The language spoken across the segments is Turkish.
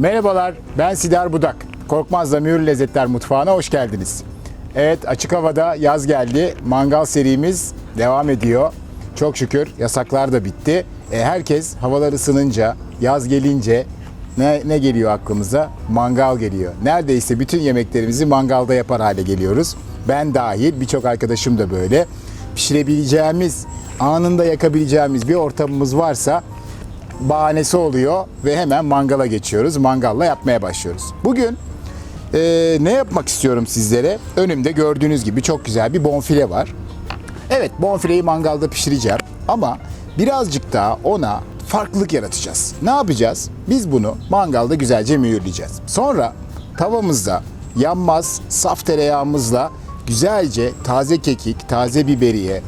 Merhabalar, ben Sidar Budak. Korkmaz'da Mühür Lezzetler Mutfağı'na hoş geldiniz. Evet, açık havada yaz geldi. Mangal serimiz devam ediyor. Çok şükür yasaklar da bitti. E, herkes havalar ısınınca, yaz gelince ne, ne geliyor aklımıza? Mangal geliyor. Neredeyse bütün yemeklerimizi mangalda yapar hale geliyoruz. Ben dahil birçok arkadaşım da böyle. Pişirebileceğimiz, anında yakabileceğimiz bir ortamımız varsa bahanesi oluyor ve hemen mangala geçiyoruz. Mangalla yapmaya başlıyoruz. Bugün eee, ne yapmak istiyorum sizlere? Önümde gördüğünüz gibi çok güzel bir bonfile var. Evet bonfileyi mangalda pişireceğim ama birazcık daha ona farklılık yaratacağız. Ne yapacağız? Biz bunu mangalda güzelce mühürleyeceğiz. Sonra tavamızda yanmaz saf tereyağımızla güzelce taze kekik, taze biberiye,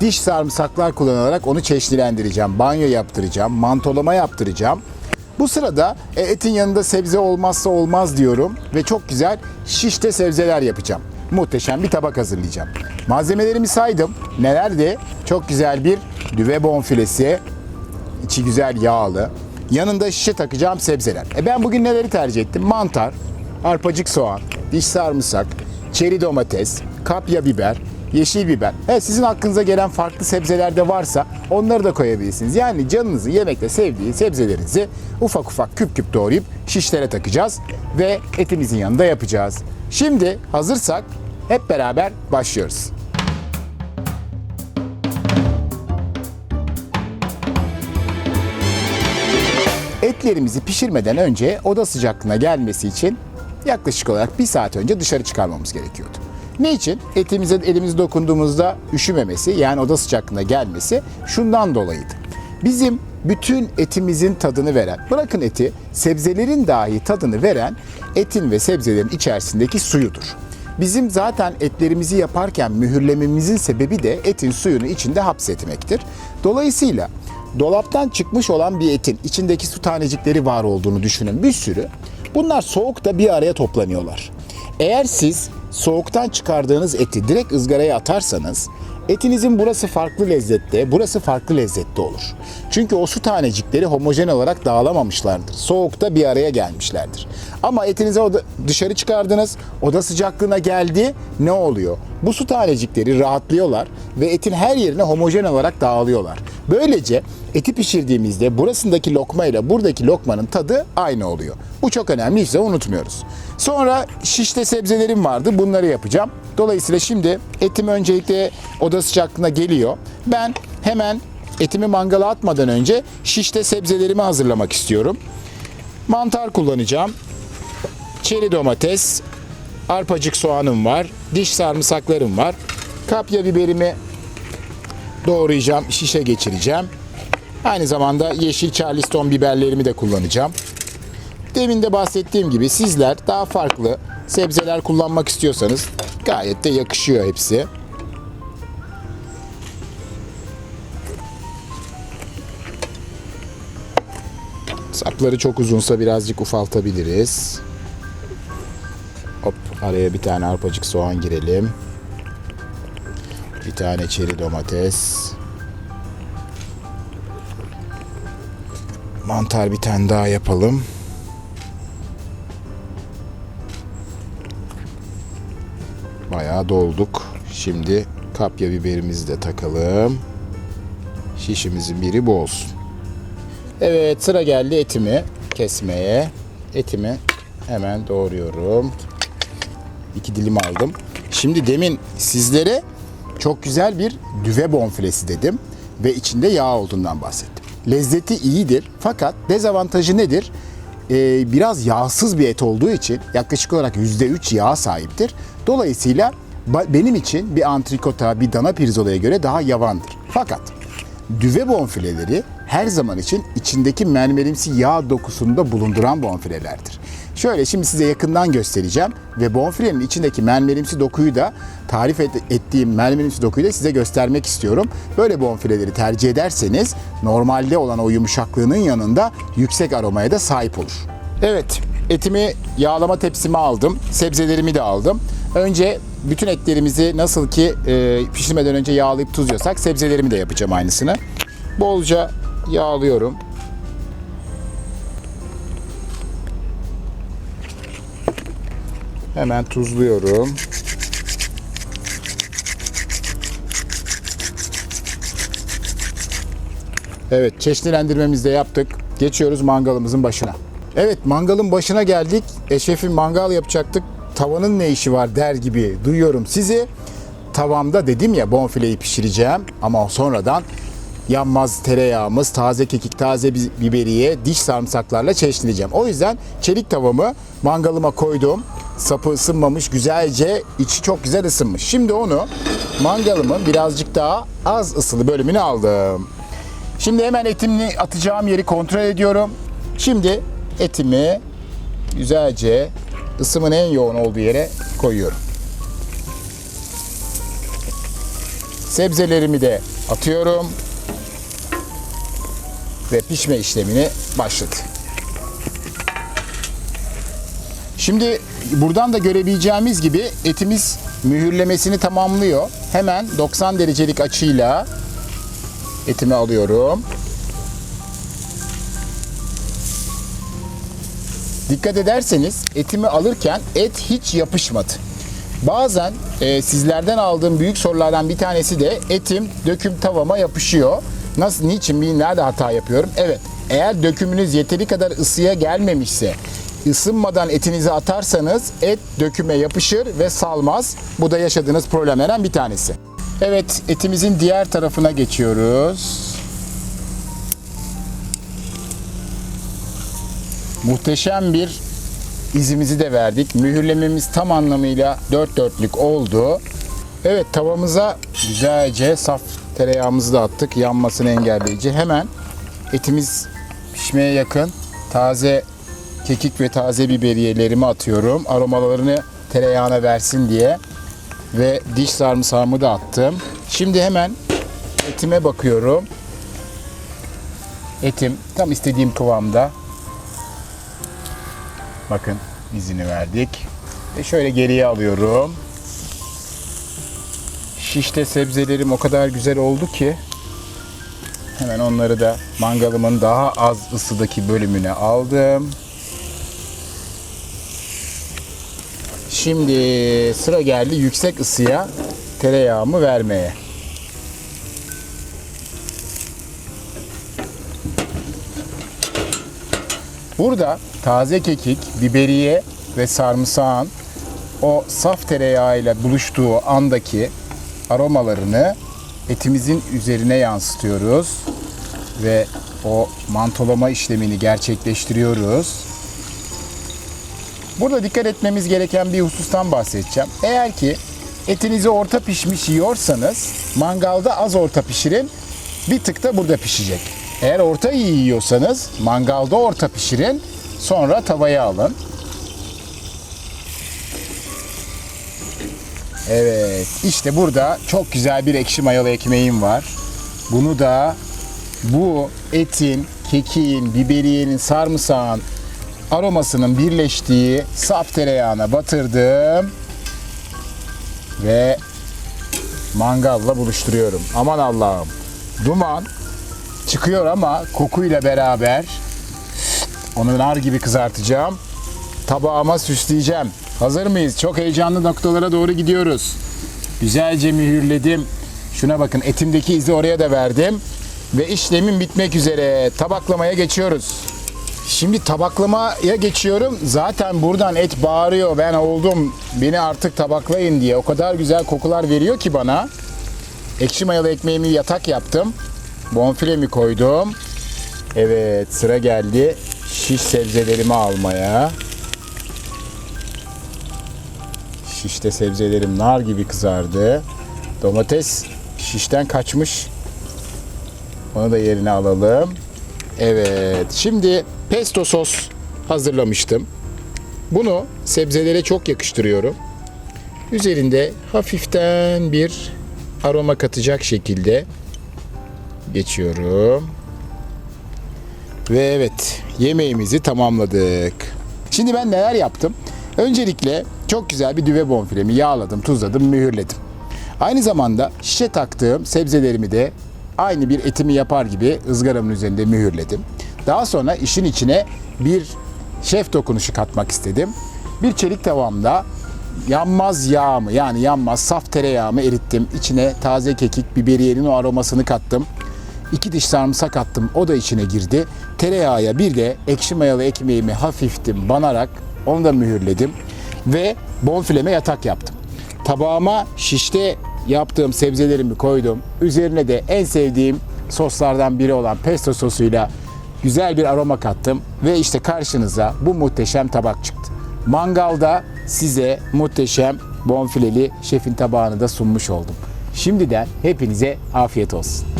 diş sarımsaklar kullanarak onu çeşnilendireceğim. Banyo yaptıracağım, mantolama yaptıracağım. Bu sırada e, etin yanında sebze olmazsa olmaz diyorum ve çok güzel şişte sebzeler yapacağım. Muhteşem bir tabak hazırlayacağım. Malzemelerimi saydım. Nelerdi? Çok güzel bir düve bonfilesi, içi güzel yağlı. Yanında şişe takacağım sebzeler. E ben bugün neleri tercih ettim? Mantar, arpacık soğan, diş sarımsak, çeri domates, kapya biber, yeşil biber. Evet sizin aklınıza gelen farklı sebzeler de varsa onları da koyabilirsiniz. Yani canınızı yemekte sevdiği sebzelerinizi ufak ufak küp küp doğrayıp şişlere takacağız ve etimizin yanında yapacağız. Şimdi hazırsak hep beraber başlıyoruz. Etlerimizi pişirmeden önce oda sıcaklığına gelmesi için yaklaşık olarak bir saat önce dışarı çıkarmamız gerekiyordu. Ne için? Etimize elimiz dokunduğumuzda üşümemesi yani oda sıcaklığına gelmesi şundan dolayıydı. Bizim bütün etimizin tadını veren, bırakın eti, sebzelerin dahi tadını veren etin ve sebzelerin içerisindeki suyudur. Bizim zaten etlerimizi yaparken mühürlememizin sebebi de etin suyunu içinde hapsetmektir. Dolayısıyla dolaptan çıkmış olan bir etin içindeki su tanecikleri var olduğunu düşünün bir sürü. Bunlar soğukta bir araya toplanıyorlar. Eğer siz soğuktan çıkardığınız eti direkt ızgaraya atarsanız etinizin burası farklı lezzette, burası farklı lezzette olur. Çünkü o su tanecikleri homojen olarak dağılamamışlardır. Soğukta bir araya gelmişlerdir. Ama etinizi oda- dışarı çıkardınız, oda sıcaklığına geldi, ne oluyor? Bu su tanecikleri rahatlıyorlar ve etin her yerine homojen olarak dağılıyorlar. Böylece eti pişirdiğimizde burasındaki lokma ile buradaki lokmanın tadı aynı oluyor. Bu çok önemli, hiç de unutmuyoruz. Sonra şişte sebzelerim vardı, bunları yapacağım. Dolayısıyla şimdi etim öncelikle oda sıcaklığına geliyor. Ben hemen etimi mangala atmadan önce şişte sebzelerimi hazırlamak istiyorum. Mantar kullanacağım. Çeri domates, arpacık soğanım var, diş sarımsaklarım var. Kapya biberimi doğrayacağım, şişe geçireceğim. Aynı zamanda yeşil charleston biberlerimi de kullanacağım. Demin de bahsettiğim gibi sizler daha farklı sebzeler kullanmak istiyorsanız gayet de yakışıyor hepsi. Sapları çok uzunsa birazcık ufaltabiliriz. Hop araya bir tane arpacık soğan girelim. Bir tane çeri domates. Mantar bir tane daha yapalım. Bayağı dolduk. Şimdi kapya biberimizi de takalım. Şişimizin biri bu olsun. Evet sıra geldi etimi kesmeye. Etimi hemen doğruyorum. İki dilim aldım. Şimdi demin sizlere çok güzel bir düve bonfilesi dedim ve içinde yağ olduğundan bahsettim. Lezzeti iyidir fakat dezavantajı nedir? Ee, biraz yağsız bir et olduğu için yaklaşık olarak %3 yağ sahiptir. Dolayısıyla benim için bir antrikota, bir dana pirzolaya göre daha yavandır. Fakat düve bonfileleri her zaman için içindeki mermerimsi yağ dokusunda bulunduran bonfilelerdir. Şöyle şimdi size yakından göstereceğim ve bonfilenin içindeki mermerimsi dokuyu da tarif et- ettiğim mermerimsi dokuyu da size göstermek istiyorum. Böyle bonfileleri tercih ederseniz normalde olan o yumuşaklığının yanında yüksek aromaya da sahip olur. Evet, etimi yağlama tepsime aldım, sebzelerimi de aldım. Önce bütün etlerimizi nasıl ki e, pişirmeden önce yağlayıp tuzluyorsak sebzelerimi de yapacağım aynısını. Bolca yağlıyorum. Hemen tuzluyorum. Evet çeşnilendirmemizi de yaptık. Geçiyoruz mangalımızın başına. Evet mangalın başına geldik. Eşef'in mangal yapacaktık. Tavanın ne işi var der gibi duyuyorum sizi. Tavamda dedim ya bonfileyi pişireceğim ama sonradan yanmaz tereyağımız, taze kekik, taze bi- biberiye, diş sarımsaklarla çeşnileyeceğim. O yüzden çelik tavamı mangalıma koydum. Sapı ısınmamış, güzelce içi çok güzel ısınmış. Şimdi onu mangalımın birazcık daha az ısılı bölümüne aldım. Şimdi hemen etimi atacağım yeri kontrol ediyorum. Şimdi etimi güzelce ısımın en yoğun olduğu yere koyuyorum. Sebzelerimi de atıyorum. Ve pişme işlemini başladı. Şimdi buradan da görebileceğimiz gibi etimiz mühürlemesini tamamlıyor. Hemen 90 derecelik açıyla etimi alıyorum. Dikkat ederseniz etimi alırken et hiç yapışmadı. Bazen e, sizlerden aldığım büyük sorulardan bir tanesi de etim döküm tavama yapışıyor. Nasıl, niçin, bir nerede hata yapıyorum? Evet, eğer dökümünüz yeteri kadar ısıya gelmemişse, ısınmadan etinizi atarsanız et döküme yapışır ve salmaz. Bu da yaşadığınız problemlerden bir tanesi. Evet, etimizin diğer tarafına geçiyoruz. Muhteşem bir izimizi de verdik. Mühürlememiz tam anlamıyla dört dörtlük oldu. Evet tavamıza güzelce saf tereyağımızı da attık. Yanmasını engelleyici. Hemen etimiz pişmeye yakın. Taze kekik ve taze biberiyelerimi atıyorum. Aromalarını tereyağına versin diye. Ve diş sarımsağımı da attım. Şimdi hemen etime bakıyorum. Etim tam istediğim kıvamda. Bakın izini verdik. Ve şöyle geriye alıyorum. Şişte sebzelerim o kadar güzel oldu ki hemen onları da mangalımın daha az ısıdaki bölümüne aldım. Şimdi sıra geldi yüksek ısıya tereyağımı vermeye. Burada taze kekik, biberiye ve sarımsağın o saf tereyağıyla buluştuğu andaki aromalarını etimizin üzerine yansıtıyoruz ve o mantolama işlemini gerçekleştiriyoruz. Burada dikkat etmemiz gereken bir husustan bahsedeceğim. Eğer ki etinizi orta pişmiş yiyorsanız mangalda az orta pişirin. Bir tık da burada pişecek. Eğer orta iyi yiyorsanız mangalda orta pişirin. Sonra tavaya alın. Evet, işte burada çok güzel bir ekşi mayalı ekmeğim var. Bunu da bu etin, kekiğin, biberiyenin, sarımsağın aromasının birleştiği saf tereyağına batırdım. Ve mangalla buluşturuyorum. Aman Allah'ım. Duman çıkıyor ama kokuyla beraber onu nar gibi kızartacağım. Tabağıma süsleyeceğim. Hazır mıyız? Çok heyecanlı noktalara doğru gidiyoruz. Güzelce mühürledim. Şuna bakın etimdeki izi oraya da verdim. Ve işlemim bitmek üzere. Tabaklamaya geçiyoruz. Şimdi tabaklamaya geçiyorum. Zaten buradan et bağırıyor. Ben oldum. Beni artık tabaklayın diye. O kadar güzel kokular veriyor ki bana. Ekşi mayalı ekmeğimi yatak yaptım. Bonfilemi koydum. Evet sıra geldi şiş sebzelerimi almaya. Şişte sebzelerim nar gibi kızardı. Domates şişten kaçmış. Onu da yerine alalım. Evet. Şimdi pesto sos hazırlamıştım. Bunu sebzelere çok yakıştırıyorum. Üzerinde hafiften bir aroma katacak şekilde geçiyorum. Ve evet yemeğimizi tamamladık. Şimdi ben neler yaptım? Öncelikle çok güzel bir düve bonfilemi yağladım, tuzladım, mühürledim. Aynı zamanda şişe taktığım sebzelerimi de aynı bir etimi yapar gibi ızgaramın üzerinde mühürledim. Daha sonra işin içine bir şef dokunuşu katmak istedim. Bir çelik tavamda yanmaz yağımı yani yanmaz saf tereyağımı erittim. İçine taze kekik, biberiyenin o aromasını kattım. İki diş sarımsak attım. O da içine girdi. Tereyağıya bir de ekşi mayalı ekmeğimi hafiftim banarak onu da mühürledim. Ve bonfileme yatak yaptım. Tabağıma şişte yaptığım sebzelerimi koydum. Üzerine de en sevdiğim soslardan biri olan pesto sosuyla güzel bir aroma kattım. Ve işte karşınıza bu muhteşem tabak çıktı. Mangalda size muhteşem bonfileli şefin tabağını da sunmuş oldum. Şimdiden hepinize afiyet olsun.